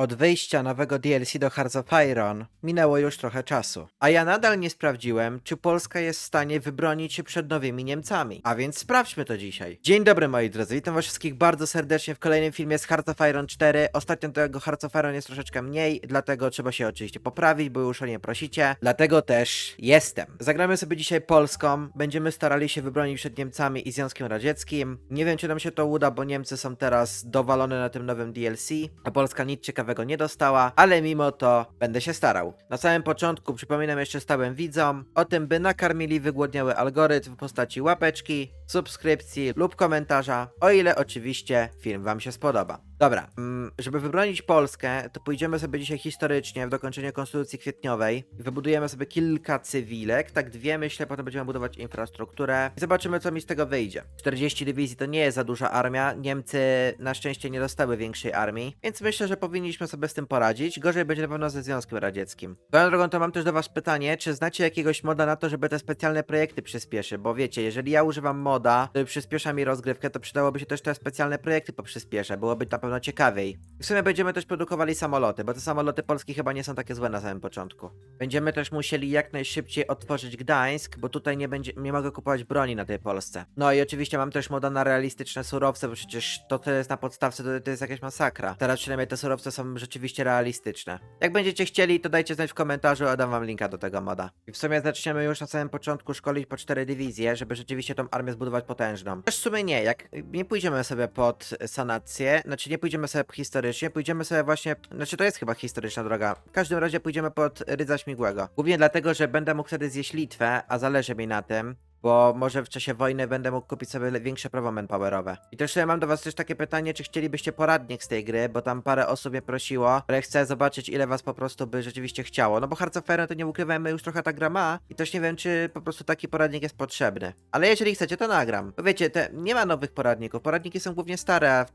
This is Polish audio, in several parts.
Od wyjścia nowego DLC do Hearts of Iron minęło już trochę czasu. A ja nadal nie sprawdziłem, czy Polska jest w stanie wybronić się przed nowymi Niemcami. A więc sprawdźmy to dzisiaj. Dzień dobry moi drodzy, witam was wszystkich bardzo serdecznie w kolejnym filmie z Hearts of Iron 4. Ostatnio tego Hearts of Iron jest troszeczkę mniej, dlatego trzeba się oczywiście poprawić, bo już o nie prosicie. Dlatego też jestem. Zagramy sobie dzisiaj Polską, będziemy starali się wybronić przed Niemcami i Związkiem Radzieckim. Nie wiem, czy nam się to uda, bo Niemcy są teraz dowalone na tym nowym DLC, a Polska nic ciekawego nie dostała, ale mimo to będę się starał. Na samym początku przypominam jeszcze stałym widzom o tym, by nakarmili wygłodniały algorytm w postaci łapeczki, subskrypcji lub komentarza, o ile oczywiście film Wam się spodoba. Dobra, mm, żeby wybronić Polskę, to pójdziemy sobie dzisiaj historycznie w dokończenie Konstytucji Kwietniowej. Wybudujemy sobie kilka cywilek, tak dwie myślę, potem będziemy budować infrastrukturę i zobaczymy co mi z tego wyjdzie. 40 dywizji to nie jest za duża armia, Niemcy na szczęście nie dostały większej armii, więc myślę, że powinniśmy sobie z tym poradzić. Gorzej będzie na pewno ze Związkiem Radzieckim. Swoją drogą to mam też do Was pytanie, czy znacie jakiegoś moda na to, żeby te specjalne projekty przyspieszy, bo wiecie, jeżeli ja używam moda, który przyspiesza mi rozgrywkę, to przydałoby się też te specjalne projekty poprzyspieszę, byłoby na pewno ciekawiej. W sumie będziemy też produkowali samoloty, bo te samoloty polskie chyba nie są takie złe na samym początku. Będziemy też musieli jak najszybciej otworzyć Gdańsk, bo tutaj nie będzie, nie mogę kupować broni na tej Polsce. No i oczywiście mam też moda na realistyczne surowce, bo przecież to, co jest na podstawce, to, to jest jakaś masakra. Teraz przynajmniej te surowce są rzeczywiście realistyczne. Jak będziecie chcieli, to dajcie znać w komentarzu, a dam wam linka do tego moda. I w sumie zaczniemy już na samym początku szkolić po cztery dywizje, żeby rzeczywiście tą armię zbudować potężną. Też w sumie nie, jak nie pójdziemy sobie pod sanację, znaczy nie pójdziemy sobie historycznie, pójdziemy sobie właśnie, znaczy to jest chyba historyczna droga. W każdym razie pójdziemy pod Rydza Śmigłego. Głównie dlatego, że będę mógł wtedy zjeść Litwę, a zależy mi na tym. Bo może w czasie wojny będę mógł kupić sobie większe prawa manpowerowe. I też ja mam do was też takie pytanie, czy chcielibyście poradnik z tej gry, bo tam parę osób mnie prosiło, ale chcę zobaczyć ile was po prostu by rzeczywiście chciało. No bo Hearts of to nie ukrywajmy, już trochę ta gra ma i też nie wiem, czy po prostu taki poradnik jest potrzebny. Ale jeżeli chcecie, to nagram. Bo wiecie, te, nie ma nowych poradników, poradniki są głównie stare, a w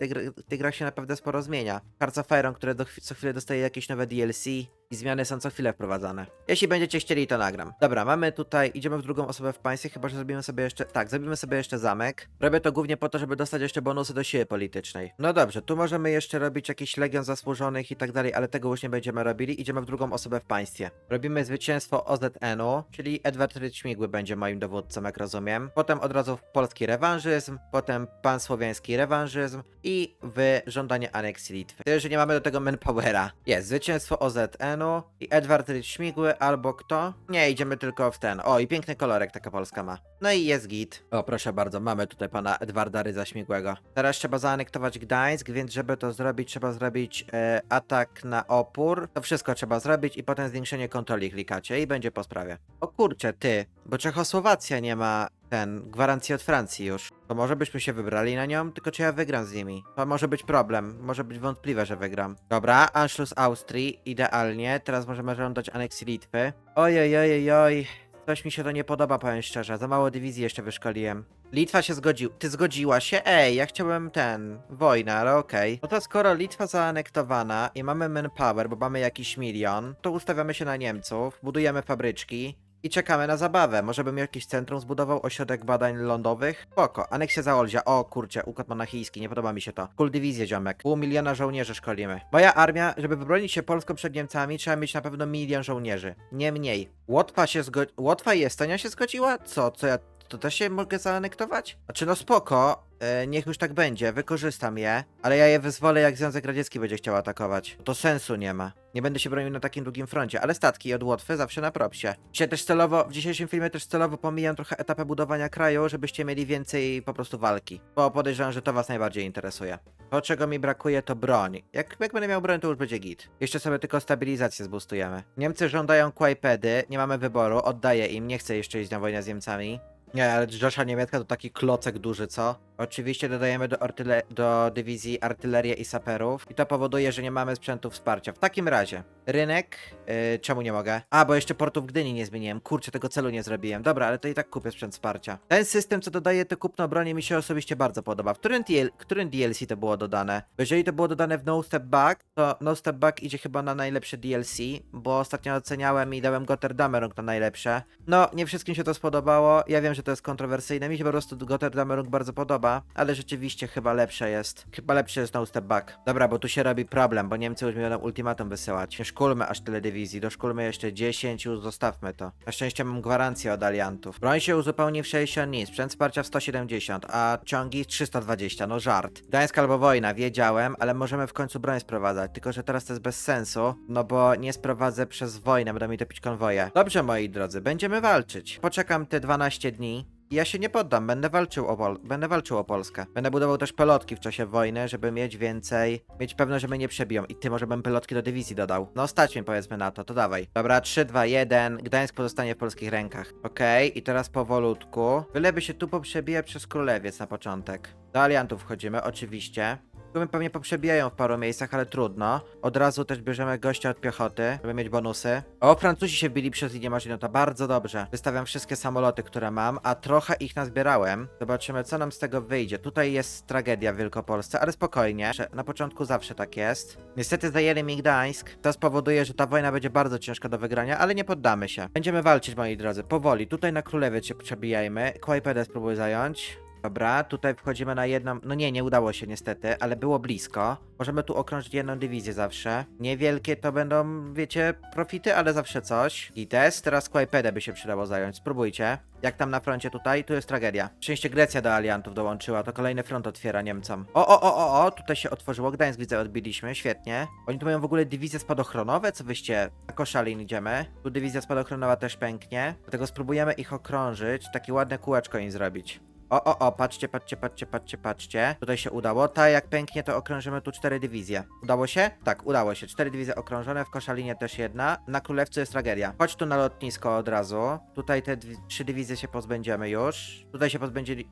tej grach się naprawdę sporo zmienia. Hearts of które do, co chwilę dostaje jakieś nowe DLC, i zmiany są co chwilę wprowadzane. Jeśli będziecie chcieli, to nagram. Dobra, mamy tutaj, idziemy w drugą osobę w państwie, chyba że zrobimy sobie jeszcze, tak, zrobimy sobie jeszcze zamek. Robię to głównie po to, żeby dostać jeszcze bonusy do siły politycznej. No dobrze, tu możemy jeszcze robić jakiś legion zasłużonych i tak dalej, ale tego już nie będziemy robili. Idziemy w drugą osobę w państwie. Robimy zwycięstwo OZN-u, czyli Edward Ryd Śmigły będzie moim dowódcą, jak rozumiem. Potem od razu polski rewanżyzm, potem pansłowiański rewanżyzm i w żądanie aneksji Litwy. Tyle, że nie mamy do tego manpowera. Jest, zwycięstwo OZN-u i Edward Śmigły albo kto? Nie, idziemy tylko w ten. O, i piękny kolorek taka Polska ma. No i jest git. O, proszę bardzo, mamy tutaj pana Edwarda Rydza Śmigłego. Teraz trzeba zaanektować Gdańsk, więc żeby to zrobić, trzeba zrobić e, atak na opór. To wszystko trzeba zrobić i potem zwiększenie kontroli klikacie i będzie po sprawie. O kurczę, ty, bo Czechosłowacja nie ma ten, gwarancji od Francji już. To może byśmy się wybrali na nią, tylko czy ja wygram z nimi? To może być problem, może być wątpliwe, że wygram. Dobra, Anschluss Austrii, idealnie. Teraz możemy żądać aneksji Litwy. Ojej, ojej, oj. Coś mi się to nie podoba, powiem szczerze. Za mało dywizji jeszcze wyszkoliłem. Litwa się zgodził. Ty zgodziła się? Ej, ja chciałem ten. Wojnę, ale okej. No to skoro Litwa zaanektowana i mamy manpower, bo mamy jakiś milion, to ustawiamy się na Niemców, budujemy fabryczki. I czekamy na zabawę. Może bym jakieś centrum zbudował, ośrodek badań lądowych? Spoko. Aneksja Zaolzia. O kurczę, układ monachijski, nie podoba mi się to. Kul ziomek. Pół miliona żołnierzy szkolimy. Moja armia, żeby wybronić się Polską przed Niemcami, trzeba mieć na pewno milion żołnierzy. Nie mniej. Łotwa się zgo... Łotwa i Estonia się zgodziła? Co? Co ja... To też się mogę zaanektować? Znaczy no spoko, e, niech już tak będzie, wykorzystam je, ale ja je wyzwolę jak Związek Radziecki będzie chciał atakować. To sensu nie ma. Nie będę się bronił na takim długim froncie, ale statki od Łotwy zawsze na propsie. Dzisiaj też celowo, w dzisiejszym filmie też celowo pomijam trochę etapy budowania kraju, żebyście mieli więcej po prostu walki. Bo podejrzewam, że to was najbardziej interesuje. To czego mi brakuje to broń. Jak, jak będę miał broń to już będzie git. Jeszcze sobie tylko stabilizację zbustujemy. Niemcy żądają Kłajpedy, nie mamy wyboru, oddaję im, nie chcę jeszcze iść na wojnę z Niemcami. Nie, ale Josha Niemiecka to taki klocek duży, co? Oczywiście dodajemy do, artyle- do dywizji artylerię i saperów i to powoduje, że nie mamy sprzętu wsparcia. W takim razie, rynek, yy, czemu nie mogę? A, bo jeszcze portu w Gdyni nie zmieniłem, kurczę, tego celu nie zrobiłem. Dobra, ale to i tak kupię sprzęt wsparcia. Ten system, co dodaje te kupno broni, mi się osobiście bardzo podoba. W którym, DL- którym DLC to było dodane? Bo jeżeli to było dodane w No Step Back, to No Step Back idzie chyba na najlepsze DLC, bo ostatnio oceniałem i dałem Gotterdamerung na najlepsze. No, nie wszystkim się to spodobało, ja wiem, że to jest kontrowersyjne. Mi się po prostu Gotterdammerung bardzo podoba, ale rzeczywiście chyba lepsze jest. Chyba lepsze jest No Step Back. Dobra, bo tu się robi problem, bo Niemcy już będą ultimatum wysyłać. Nie szkulmy aż tyle dywizji, doszkulmy jeszcze 10 i już zostawmy to. Na szczęście mam gwarancję od aliantów. Broń się uzupełni w 60 dni, sprzęt wsparcia w 170, a ciągi 320, no żart. Gdańsk albo wojna, wiedziałem, ale możemy w końcu broń sprowadzać, tylko że teraz to jest bez sensu, no bo nie sprowadzę przez wojnę, będą mi topić konwoje. Dobrze, moi drodzy, będziemy walczyć. Poczekam te 12 dni, ja się nie poddam, będę walczył, o Pol- będę walczył o Polskę. Będę budował też pelotki w czasie wojny, żeby mieć więcej, mieć pewność, że mnie nie przebiją. I ty może bym pelotki do dywizji dodał. No stać mnie powiedzmy na to, to dawaj. Dobra, 3, 2, 1, Gdańsk pozostanie w polskich rękach. Okej, i teraz powolutku. Byleby się tu poprzebije przez królewiec na początek. Do aliantów wchodzimy, oczywiście. Tu mnie pewnie poprzebijają w paru miejscach, ale trudno. Od razu też bierzemy gościa od piechoty, żeby mieć bonusy. O, Francuzi się wbili przez linię Maginot, to bardzo dobrze. Wystawiam wszystkie samoloty, które mam, a trochę ich nazbierałem. Zobaczymy, co nam z tego wyjdzie. Tutaj jest tragedia w Wielkopolsce, ale spokojnie. Na początku zawsze tak jest. Niestety zajęli mi Gdańsk. To spowoduje, że ta wojna będzie bardzo ciężka do wygrania, ale nie poddamy się. Będziemy walczyć, moi drodzy, powoli. Tutaj na Królewiec się przebijajmy. Kłajpedę spróbuj zająć. Dobra, tutaj wchodzimy na jedną. No nie, nie udało się niestety, ale było blisko. Możemy tu okrążyć jedną dywizję zawsze. Niewielkie to będą, wiecie, profity, ale zawsze coś. I test, teraz Kłajpedę by się przydało zająć. Spróbujcie. Jak tam na froncie tutaj, tu jest tragedia. Szczęście Grecja do aliantów dołączyła, to kolejny front otwiera Niemcom. O, o, o, o, o, tutaj się otworzyło, Gdańsk widzę, odbiliśmy, świetnie. Oni tu mają w ogóle dywizje spadochronowe, co wyście na koszalin idziemy. Tu dywizja spadochronowa też pęknie, dlatego spróbujemy ich okrążyć, takie ładne kółeczko im zrobić. O, o, o, patrzcie, patrzcie, patrzcie, patrzcie, patrzcie. Tutaj się udało. Ta jak pęknie, to okrążymy tu cztery dywizje. Udało się? Tak, udało się. Cztery dywizje okrążone, w Koszalinie też jedna. Na Królewcu jest tragedia. Chodź tu na lotnisko od razu. Tutaj te trzy dywizje się pozbędziemy już. Tutaj się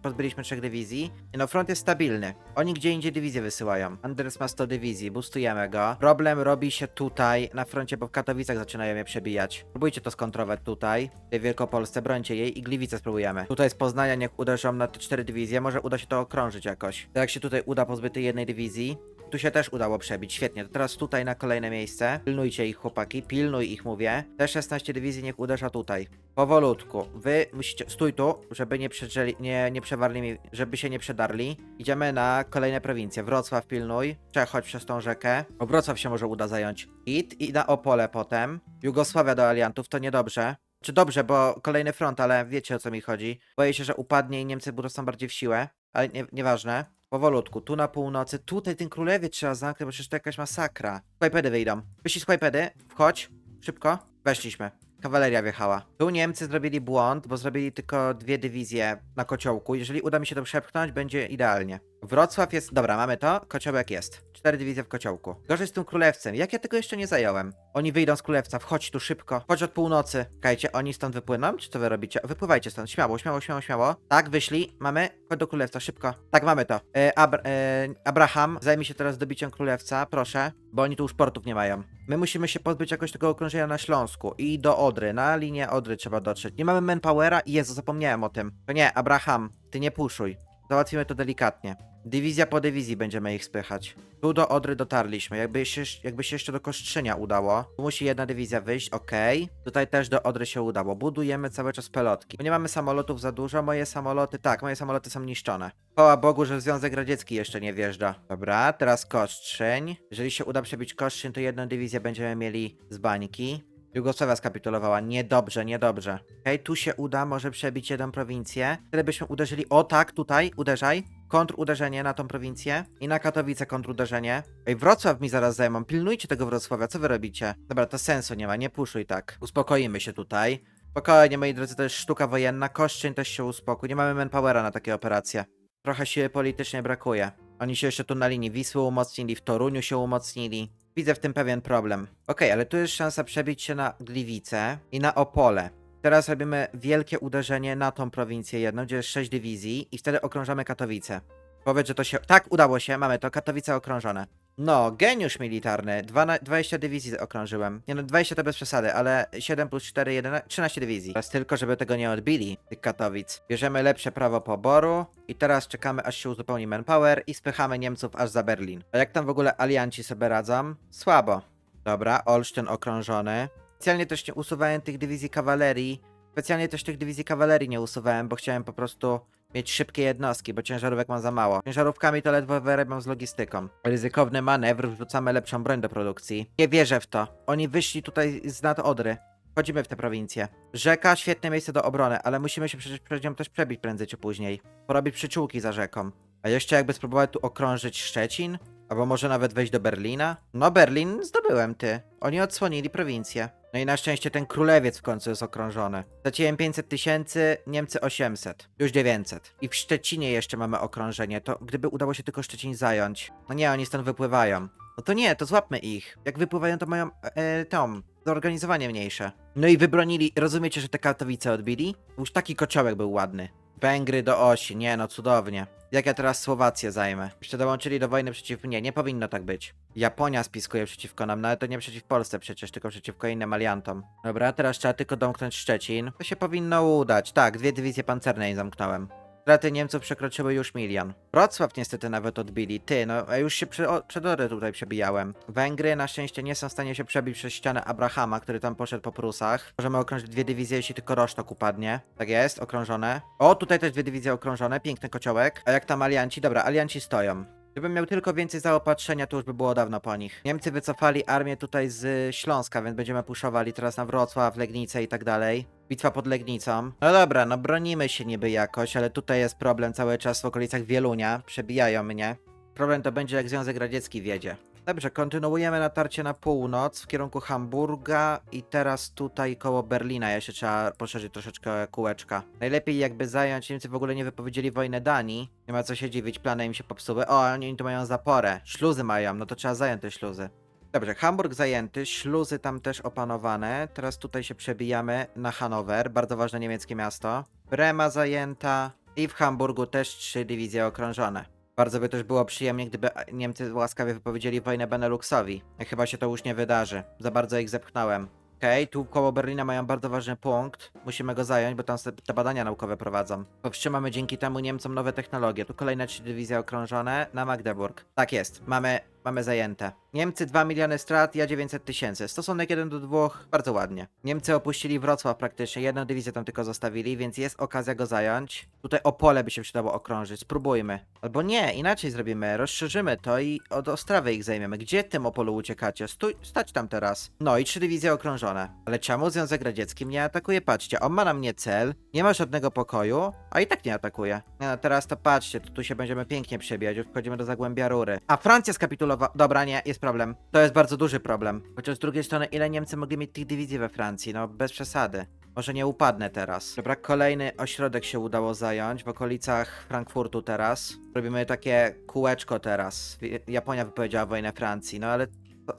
pozbyliśmy trzech dywizji. No, front jest stabilny. Oni gdzie indziej dywizje wysyłają. Anders ma 100 dywizji, boostujemy go. Problem robi się tutaj, na froncie, bo w Katowicach zaczynają je przebijać. Próbujcie to skontrować tutaj, w Wielkopolsce, brońcie jej i Gliwice spróbujemy. Tutaj z Poznania niech uderzą na te cztery dywizje, może uda się to okrążyć jakoś. To jak się tutaj uda pozbyć tej jednej dywizji, tu się też udało przebić, świetnie. To teraz tutaj na kolejne miejsce. Pilnujcie ich, chłopaki, pilnuj ich, mówię. Te 16 dywizji niech uderza tutaj. Powolutku. Wy musicie, stój tu, żeby nie, przedrzeli, nie, nie przewarli żeby się nie przedarli. Idziemy na kolejne prowincje. Wrocław pilnuj. Przechodź przez tą rzekę. O, Wrocław się może uda zająć. It i na Opole potem. Jugosławia do aliantów, to niedobrze. Czy dobrze, bo kolejny front, ale wiecie o co mi chodzi. Boję się, że upadnie i Niemcy będą bardziej w siłę, ale nie, nieważne. Powolutku, tu na północy, tutaj ten królewiec trzeba zamknąć, bo przecież to jakaś masakra. Skłajpedy wyjdą. Wyszli skłajpedy, wchodź, szybko. Weszliśmy. Kawaleria wjechała. Tu Niemcy zrobili błąd, bo zrobili tylko dwie dywizje na kociołku. Jeżeli uda mi się to przepchnąć, będzie idealnie. Wrocław jest... Dobra, mamy to. Kociołek jest. Cztery dywizje w kociołku. Gorzej z tym królewcem. Jak ja tego jeszcze nie zająłem? Oni wyjdą z królewca. Wchodź tu szybko. Chodź od północy. Kajcie, oni stąd wypłyną? Czy co wy robicie? Wypływajcie stąd. Śmiało, śmiało, śmiało, śmiało. Tak, wyszli. Mamy. Chodź do królewca, szybko. Tak, mamy to. E, Abr e, Abraham zajmie się teraz dobiciem królewca, proszę. Bo oni tu już portów nie mają. My musimy się pozbyć jakoś tego okrążenia na Śląsku i do Odry. Na linię Odry trzeba dotrzeć. Nie mamy manpowera i Jezu, zapomniałem o tym. To nie, Abraham, ty nie puszuj. Załatwimy to delikatnie. Dywizja po dywizji będziemy ich spychać. Tu do Odry dotarliśmy. Jakby się, jakby się jeszcze do Kostrzynia udało. Tu musi jedna dywizja wyjść, okej. Tutaj też do Odry się udało. Budujemy cały czas pelotki. Bo nie mamy samolotów za dużo. Moje samoloty, tak, moje samoloty są niszczone. Chwała Bogu, że Związek Radziecki jeszcze nie wjeżdża. Dobra, teraz Kostrzyn. Jeżeli się uda przebić Kostrzyn, to jedną dywizję będziemy mieli z bańki. Jugosławia skapitulowała. Niedobrze, niedobrze. Okej, tu się uda może przebić jedną prowincję. Wtedy byśmy uderzyli. O tak, tutaj, uderzaj. Kontruderzenie na tą prowincję. I na Katowice kontruderzenie. Ej, Wrocław mi zaraz zajmą. Pilnujcie tego Wrocławia, co wy robicie? Dobra, to sensu nie ma, nie puszuj tak. Uspokoimy się tutaj. Spokojnie, moi drodzy, to jest sztuka wojenna. Koszczyn też się uspokój. Nie mamy manpowera na takie operacje. Trochę siły politycznej brakuje. Oni się jeszcze tu na linii Wisły umocnili, w Toruniu się umocnili. Widzę w tym pewien problem. Okej, ale tu jest szansa przebić się na Gliwice i na Opole. Teraz robimy wielkie uderzenie na tą prowincję jedną, gdzie jest 6 dywizji i wtedy okrążamy Katowice. Powiedz, że to się... Tak, udało się, mamy to, Katowice okrążone. No, geniusz militarny. Dwa na... 20 dywizji okrążyłem. Nie no, 20 to bez przesady, ale 7 plus 4, 11, 13 dywizji. Teraz tylko, żeby tego nie odbili, tych Katowic. Bierzemy lepsze prawo poboru i teraz czekamy, aż się uzupełni manpower i spychamy Niemców aż za Berlin. A jak tam w ogóle alianci sobie radzą? Słabo. Dobra, Olsztyn okrążony. Specjalnie też nie usuwałem tych dywizji kawalerii, Specjalnie też tych dywizji kawalerii nie usuwałem, bo chciałem po prostu mieć szybkie jednostki, bo ciężarówek mam za mało. Ciężarówkami to ledwo wyrabiam z logistyką. Ryzykowny manewr, wrzucamy lepszą broń do produkcji. Nie wierzę w to. Oni wyszli tutaj z nad Odry. Wchodzimy w tę prowincję. Rzeka, świetne miejsce do obrony, ale musimy się przecież przed nią też przebić prędzej czy później. Porobić przyczółki za rzeką. A jeszcze jakby spróbować tu okrążyć Szczecin? Albo może nawet wejść do Berlina? No Berlin zdobyłem, ty. Oni odsłonili prowincję. No i na szczęście ten królewiec w końcu jest okrążony. Straciłem 500 tysięcy, Niemcy 800. Już 900. I w Szczecinie jeszcze mamy okrążenie. To gdyby udało się tylko Szczecin zająć. No nie, oni stąd wypływają. No to nie, to złapmy ich. Jak wypływają, to mają e, tą zorganizowanie mniejsze. No i wybronili, rozumiecie, że te Katowice odbili? Już taki kociołek był ładny. Węgry do osi, nie no, cudownie. Jak ja teraz Słowację zajmę? Jeszcze dołączyli do wojny przeciw mnie, nie powinno tak być. Japonia spiskuje przeciwko nam, no ale to nie przeciw Polsce przecież, tylko przeciwko innym aliantom. Dobra, teraz trzeba tylko domknąć Szczecin. To się powinno udać. Tak, dwie dywizje pancerne im zamknąłem. Straty Niemców przekroczyły już milion. Wrocław niestety nawet odbili. Ty, no a już się o, przed Ory tutaj przebijałem. Węgry na szczęście nie są w stanie się przebić przez ścianę Abrahama, który tam poszedł po Prusach. Możemy okrążyć dwie dywizje, jeśli tylko Rosztok upadnie. Tak jest, okrążone. O, tutaj też dwie dywizje okrążone, piękny kociołek. A jak tam alianci? Dobra, alianci stoją. Gdybym miał tylko więcej zaopatrzenia, to już by było dawno po nich. Niemcy wycofali armię tutaj z Śląska, więc będziemy puszowali teraz na Wrocław, Legnicę i tak dalej. Bitwa pod Legnicą. No dobra, no bronimy się niby jakoś, ale tutaj jest problem cały czas w okolicach Wielunia. Przebijają mnie. Problem to będzie jak Związek Radziecki wiedzie. Dobrze, kontynuujemy natarcie na północ w kierunku Hamburga i teraz tutaj koło Berlina jeszcze trzeba poszerzyć troszeczkę kółeczka. Najlepiej jakby zająć, Niemcy w ogóle nie wypowiedzieli wojnę Danii. Nie ma co się dziwić, plany im się popsuły. O, oni tu mają zaporę. Śluzy mają, no to trzeba zająć te śluzy. Dobrze, Hamburg zajęty, śluzy tam też opanowane. Teraz tutaj się przebijamy na Hanower, bardzo ważne niemieckie miasto. Brema zajęta i w Hamburgu też trzy dywizje okrążone. Bardzo by też było przyjemnie, gdyby Niemcy łaskawie wypowiedzieli wojnę Beneluxowi. Chyba się to już nie wydarzy. Za bardzo ich zepchnąłem. Okej, tu koło Berlina mają bardzo ważny punkt. Musimy go zająć, bo tam te badania naukowe prowadzą. Powstrzymamy dzięki temu Niemcom nowe technologie. Tu kolejne trzy dywizje okrążone na Magdeburg. Tak jest, mamy, mamy zajęte. Niemcy 2 miliony strat, ja 900 tysięcy. Stosunek 1 do 2, bardzo ładnie. Niemcy opuścili Wrocław praktycznie, jedną dywizję tam tylko zostawili, więc jest okazja go zająć. Tutaj Opole by się przydało okrążyć, spróbujmy. Albo nie, inaczej zrobimy, rozszerzymy to i od Ostrawy ich zajmiemy. Gdzie tym Opolu uciekacie? Stój, stać tam teraz. No i trzy dywizje okrążone. Ale czemu Związek Radziecki mnie atakuje? Patrzcie, on ma na mnie cel, nie ma żadnego pokoju, a i tak nie atakuje. No, teraz to patrzcie, tu, tu się będziemy pięknie przebijać, wchodzimy do Zagłębia Rury. A Francja skapitulowała... Dobra, nie, jest problem. To jest bardzo duży problem. Chociaż z drugiej strony, ile Niemcy mogli mieć tych dywizji we Francji? No, bez przesady. Może nie upadnę teraz. Dobra, kolejny ośrodek się udało zająć w okolicach Frankfurtu teraz. Robimy takie kółeczko teraz. Japonia wypowiedziała wojnę Francji, no ale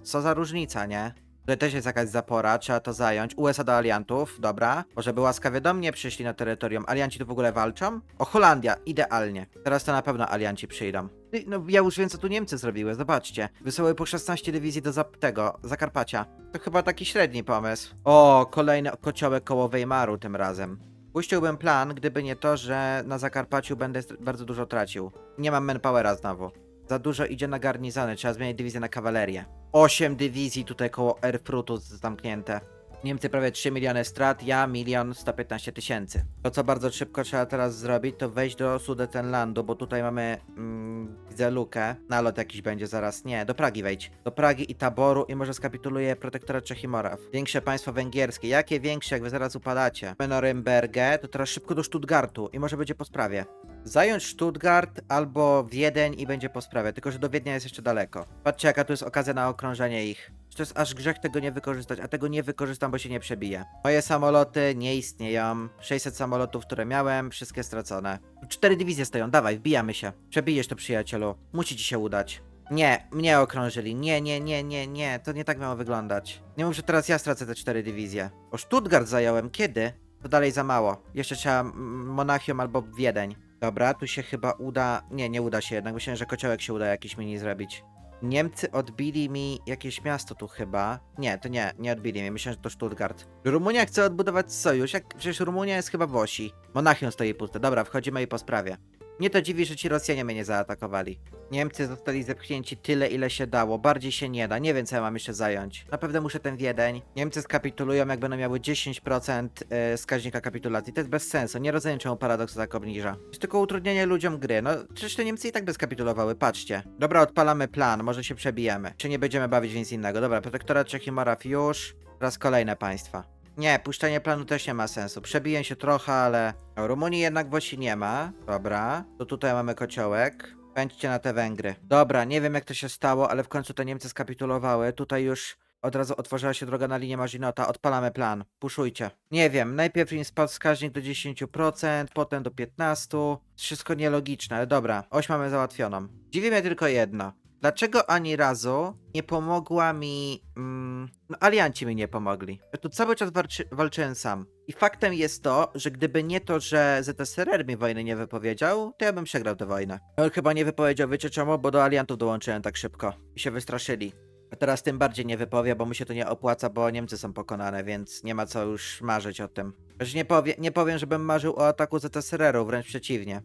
co za różnica, nie? Tutaj też jest jakaś zapora, trzeba to zająć. USA do aliantów, dobra. Może by łaskawie do mnie przyszli na terytorium. Alianci tu w ogóle walczą? O, Holandia, idealnie. Teraz to na pewno alianci przyjdą. No ja już wiem co tu Niemcy zrobiły, zobaczcie. Wysyłały po 16 dywizji do zap tego, Zakarpacia. To chyba taki średni pomysł. O, kolejny kociołek koło Weimaru tym razem. Puściłbym plan, gdyby nie to, że na Zakarpaciu będę bardzo dużo tracił. Nie mam manpowera znowu. Za dużo idzie na garnizony, trzeba zmienić dywizję na kawalerię. 8 dywizji tutaj koło Erfrutu zamknięte. Niemcy prawie 3 miliony strat, ja milion 115 tysięcy. To co bardzo szybko trzeba teraz zrobić, to wejść do Sudetenlandu, bo tutaj mamy, mm, widzę lukę. Nalot jakiś będzie zaraz, nie, do Pragi wejdź. Do Pragi i Taboru i może skapituluje protektorat Czech i Moraw. Większe państwo węgierskie, jakie większe, jak wy zaraz upadacie? My Norymbergę, to teraz szybko do Stuttgartu i może będzie po sprawie. Zająć Stuttgart albo Wiedeń i będzie po sprawie, tylko że do Wiednia jest jeszcze daleko. Patrzcie jaka tu jest okazja na okrążenie ich. To jest aż grzech tego nie wykorzystać, a tego nie wykorzystam, bo się nie przebije. Moje samoloty nie istnieją. 600 samolotów, które miałem, wszystkie stracone. Cztery dywizje stoją, dawaj, wbijamy się. Przebijesz to, przyjacielu. Musi ci się udać. Nie, mnie okrążyli. Nie, nie, nie, nie, nie. To nie tak miało wyglądać. Nie mów, że teraz ja stracę te cztery dywizje. O, Stuttgart zająłem. Kiedy? To dalej za mało. Jeszcze trzeba Monachium albo Wiedeń. Dobra, tu się chyba uda... Nie, nie uda się jednak. Myślałem, że kociołek się uda jakiś mini zrobić. Niemcy odbili mi jakieś miasto tu chyba. Nie, to nie, nie odbili mi. Myślałem, że to Stuttgart. Rumunia chce odbudować sojusz. Jak przecież Rumunia jest chyba w osi. Monachium stoi puste. Dobra, wchodzimy i po sprawie. Mnie to dziwi, że ci Rosjanie mnie nie zaatakowali. Niemcy zostali zepchnięci tyle, ile się dało. Bardziej się nie da. Nie wiem, co ja mam jeszcze zająć. Na pewno muszę ten Wiedeń. Niemcy skapitulują, jak będą miały 10% e, wskaźnika kapitulacji. To jest bez sensu. Nie rozumiem, czemu paradoks tak obniża. Jest tylko utrudnienie ludziom gry. No, przecież te Niemcy i tak by skapitulowały. Patrzcie. Dobra, odpalamy plan. Może się przebijemy. Czy nie będziemy bawić nic innego? Dobra, protektorat Czech już. Teraz kolejne państwa. Nie, puszczenie planu też nie ma sensu. Przebiję się trochę, ale... O, Rumunii jednak Włosi nie ma. Dobra. To tutaj mamy kociołek. Pędźcie na te Węgry. Dobra, nie wiem jak to się stało, ale w końcu te Niemcy skapitulowały. Tutaj już od razu otworzyła się droga na linię Marzinota. Odpalamy plan. Puszujcie. Nie wiem, najpierw im spadł wskaźnik do 10%, potem do 15%. Wszystko nielogiczne, ale dobra. Oś mamy załatwioną. Dziwi mnie tylko jedno. Dlaczego ani razu nie pomogła mi. Mm, no, alianci mi nie pomogli. Ja tu cały czas walczy, walczyłem sam. I faktem jest to, że gdyby nie to, że ZSRR mi wojny nie wypowiedział, to ja bym przegrał tę wojnę. On chyba nie wypowiedział, wiecie czemu? Bo do aliantów dołączyłem tak szybko. I się wystraszyli. A teraz tym bardziej nie wypowie, bo mu się to nie opłaca, bo Niemcy są pokonane, więc nie ma co już marzyć o tym. Choć nie, powie, nie powiem, żebym marzył o ataku ZSRR-u, wręcz przeciwnie.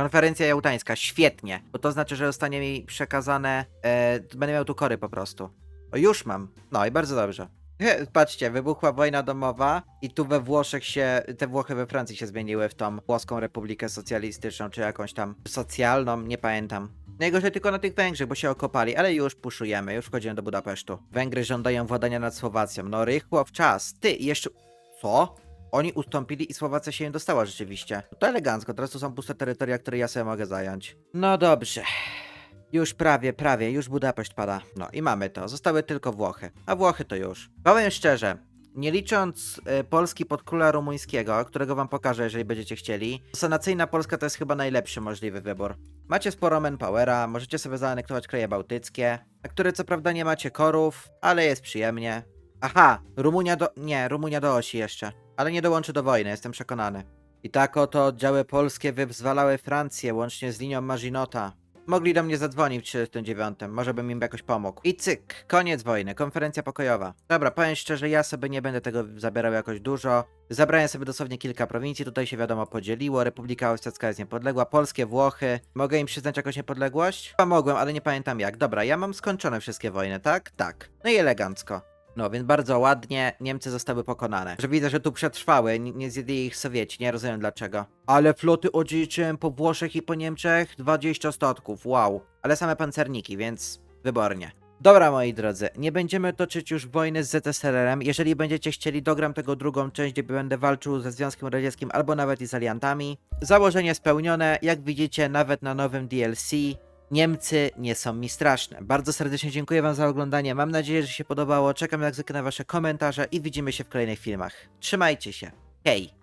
Konferencja jałtańska, świetnie, bo to znaczy, że zostanie mi przekazane, e, będę miał tu kory po prostu. O, już mam. No i bardzo dobrze. Patrzcie, wybuchła wojna domowa i tu we Włoszech się, te Włochy we Francji się zmieniły w tą włoską republikę socjalistyczną, czy jakąś tam socjalną, nie pamiętam. Najgorzej tylko na tych Węgrzech, bo się okopali, ale już puszujemy, już wchodzimy do Budapesztu. Węgry żądają władania nad Słowacją. No rychło w czas. Ty, jeszcze... Co? Oni ustąpili i Słowacja się nie dostała rzeczywiście. To elegancko, teraz tu są puste terytoria, które ja sobie mogę zająć. No dobrze. Już prawie, prawie, już Budapeszt pada. No i mamy to. Zostały tylko Włochy. A Włochy to już. Powiem szczerze, nie licząc e, Polski pod króla rumuńskiego, którego wam pokażę, jeżeli będziecie chcieli, sanacyjna Polska to jest chyba najlepszy możliwy wybór. Macie sporo manpowera, możecie sobie zaanektować kraje bałtyckie, na które co prawda nie macie korów, ale jest przyjemnie. Aha, Rumunia do... nie, Rumunia do osi jeszcze. Ale nie dołączy do wojny, jestem przekonany. I tak oto oddziały polskie wyzwalały Francję, łącznie z linią Maginota. Mogli do mnie zadzwonić w 39, może bym im jakoś pomógł. I cyk, koniec wojny, konferencja pokojowa. Dobra, powiem szczerze, ja sobie nie będę tego zabierał jakoś dużo. Zabrałem sobie dosłownie kilka prowincji, tutaj się wiadomo podzieliło, Republika Austriacka jest niepodległa, polskie Włochy. Mogę im przyznać jakąś niepodległość? Chyba mogłem, ale nie pamiętam jak. Dobra, ja mam skończone wszystkie wojny, tak? Tak. No i elegancko. No, więc bardzo ładnie Niemcy zostały pokonane. Że widzę, że tu przetrwały, n- nie zjedli ich Sowieci, nie rozumiem dlaczego. Ale floty odziedziczyłem po Włoszech i po Niemczech 20 statków, wow. Ale same pancerniki, więc wybornie. Dobra, moi drodzy, nie będziemy toczyć już wojny z ZSRR-em. Jeżeli będziecie chcieli, dogram tego drugą część, gdzie będę walczył ze Związkiem Radzieckim albo nawet i z aliantami. Założenie spełnione, jak widzicie, nawet na nowym DLC. Niemcy nie są mi straszne. Bardzo serdecznie dziękuję Wam za oglądanie. Mam nadzieję, że się podobało. Czekam jak zwykle na Wasze komentarze i widzimy się w kolejnych filmach. Trzymajcie się. Hej!